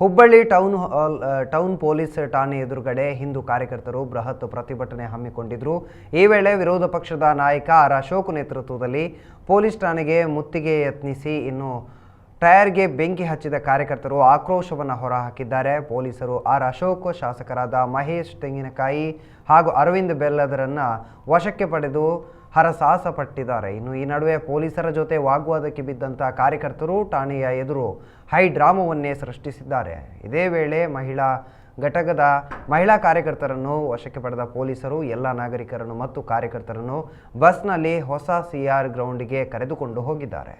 Hubballi town hall town police ಠಾಣೆ ಎದುರುಗಡೆ ಹಿಂದೂ ಕಾರ್ಯಕರ್ತರು ಬೃಹತ್ ಪ್ರತಿಭಟನೆ ಹಮ್ಮಿಕೊಂಡಿದ್ರು. ಈ ವೇಳೆ ವಿರೋಧ ಪಕ್ಷದ ನಾಯಕ ಆರ್ ಅಶೋಕ್ ನೇತೃತ್ವದಲ್ಲಿ ಪೊಲೀಸ್ ಠಾಣೆಗೆ ಮುತ್ತಿಗೆ ಯತ್ನಿಸಿ ಇನ್ನು ಟಯರ್ಗೆ ಬೆಂಕಿ ಹಚ್ಚಿದ ಕಾರ್ಯಕರ್ತರು ಆಕ್ರೋಶವನ್ನು ಹೊರಹಾಕಿದ್ದಾರೆ. ಪೊಲೀಸರು ಆರ್ ಅಶೋಕ್, ಶಾಸಕರಾದ ಮಹೇಶ್ ತೆಂಗಿನಕಾಯಿ ಹಾಗೂ ಅರವಿಂದ್ ಬೆಲ್ಲದರನ್ನು ವಶಕ್ಕೆ ಪಡೆದು ಹರಸಾಹಸ ಪಟ್ಟಿದ್ದಾರೆ ಇನ್ನು ಈ ನಡುವೆ ಪೊಲೀಸರ ಜೊತೆ ವಾಗ್ವಾದಕ್ಕೆ ಬಿದ್ದಂಥ ಕಾರ್ಯಕರ್ತರು ಠಾಣೆಯ ಎದುರು ಹೈ ಡ್ರಾಮವನ್ನೇ ಸೃಷ್ಟಿಸಿದ್ದಾರೆ. ಇದೇ ವೇಳೆ ಮಹಿಳಾ ಘಟಕದ ಮಹಿಳಾ ಕಾರ್ಯಕರ್ತರನ್ನು ವಶಕ್ಕೆ ಪಡೆದ ಪೊಲೀಸರು, ಎಲ್ಲ ನಾಗರಿಕರನ್ನು ಮತ್ತು ಕಾರ್ಯಕರ್ತರನ್ನು ಬಸ್ನಲ್ಲಿ ಹೊಸ ಸಿಆರ್ ಗ್ರೌಂಡ್ಗೆ ಕರೆದುಕೊಂಡು ಹೋಗಿದ್ದಾರೆ.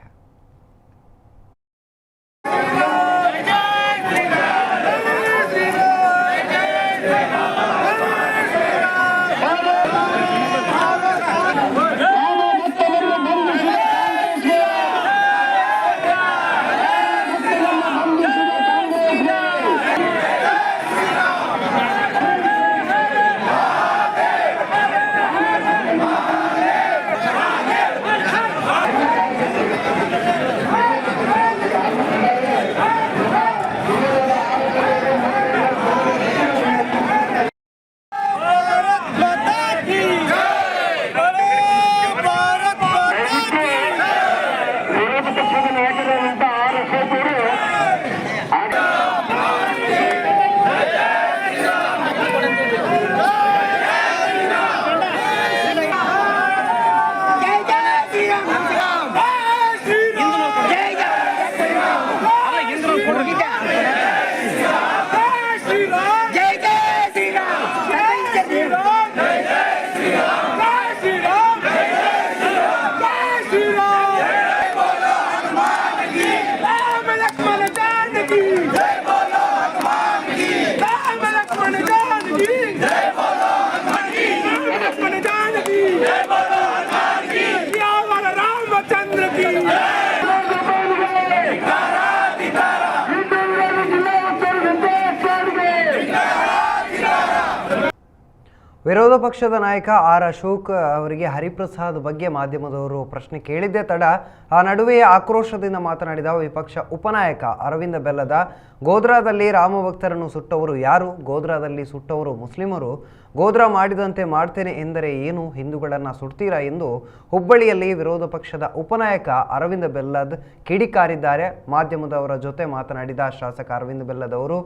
ವಿರೋಧ ಪಕ್ಷದ ನಾಯಕ ಆರ್ ಅಶೋಕ್ ಅವರಿಗೆ ಹರಿಪ್ರಸಾದ್ ಬಗ್ಗೆ ಮಾಧ್ಯಮದವರು ಪ್ರಶ್ನೆ ಕೇಳಿದ್ದೆ ತಡ, ಆ ನಡುವೆಯೇ ಆಕ್ರೋಶದಿಂದ ಮಾತನಾಡಿದ ವಿಪಕ್ಷ ಉಪನಾಯಕ ಅರವಿಂದ ಬೆಲ್ಲದ. ಗೋದ್ರಾದಲ್ಲಿ ರಾಮಭಕ್ತರನ್ನು ಸುಟ್ಟವರು ಯಾರು? ಗೋದ್ರಾದಲ್ಲಿ ಸುಟ್ಟವರು ಮುಸ್ಲಿಮರು? ಗೋದ್ರಾ ಮಾಡಿದಂತೆ ಮಾಡ್ತೇನೆ ಎಂದರೆ ಏನು? ಹಿಂದೂಗಳನ್ನು ಸುಡ್ತೀರಾ ಎಂದು ಹುಬ್ಬಳ್ಳಿಯಲ್ಲಿ ವಿರೋಧ ಪಕ್ಷದ ಉಪನಾಯಕ ಅರವಿಂದ ಬೆಲ್ಲದ್ ಕಿಡಿಕಾರಿದ್ದಾರೆ. ಮಾಧ್ಯಮದವರ ಜೊತೆ ಮಾತನಾಡಿದ ಶಾಸಕ ಅರವಿಂದ ಬೆಲ್ಲದ್ ಅವರು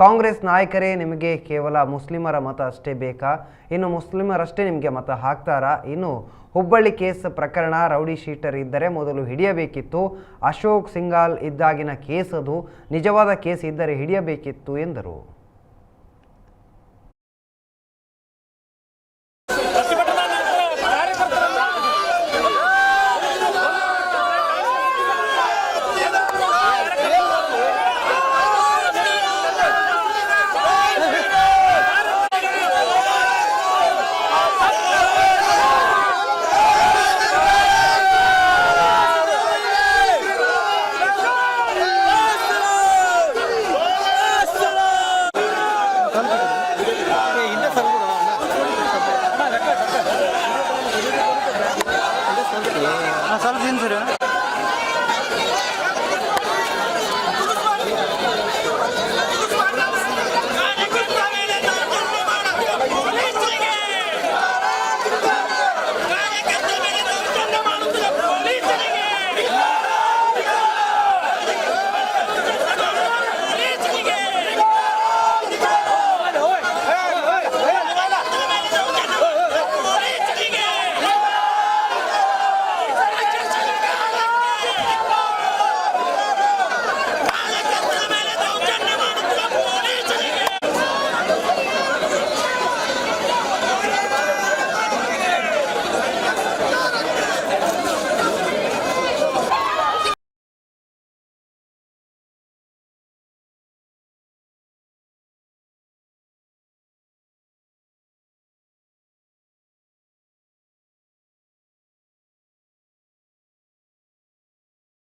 ಕಾಂಗ್ರೆಸ್ ನಾಯಕರೇ ನಿಮಗೆ ಕೇವಲ ಮುಸ್ಲಿಮರ ಮತ ಅಷ್ಟೇ ಬೇಕಾ? ಇನ್ನು ಮುಸ್ಲಿಮರಷ್ಟೇ ನಿಮಗೆ ಮತ ಹಾಕ್ತಾರಾ? ಇನ್ನು ಹುಬ್ಬಳ್ಳಿ ಕೇಸ್ ಪ್ರಕರಣ ರೌಡಿ ಶೀಟರ್ ಇದ್ದರೆ ಮೊದಲು ಹಿಡಿಯಬೇಕಿತ್ತು. ಅಶೋಕ್ ಸಿಂಗಾಲ್ ಇದ್ದಾಗಿನ ಕೇಸ್ ಅದು. ನಿಜವಾದ ಕೇಸ್ ಇದ್ದರೆ ಹಿಡಿಯಬೇಕಿತ್ತು ಎಂದರು. 那怎么解决呢？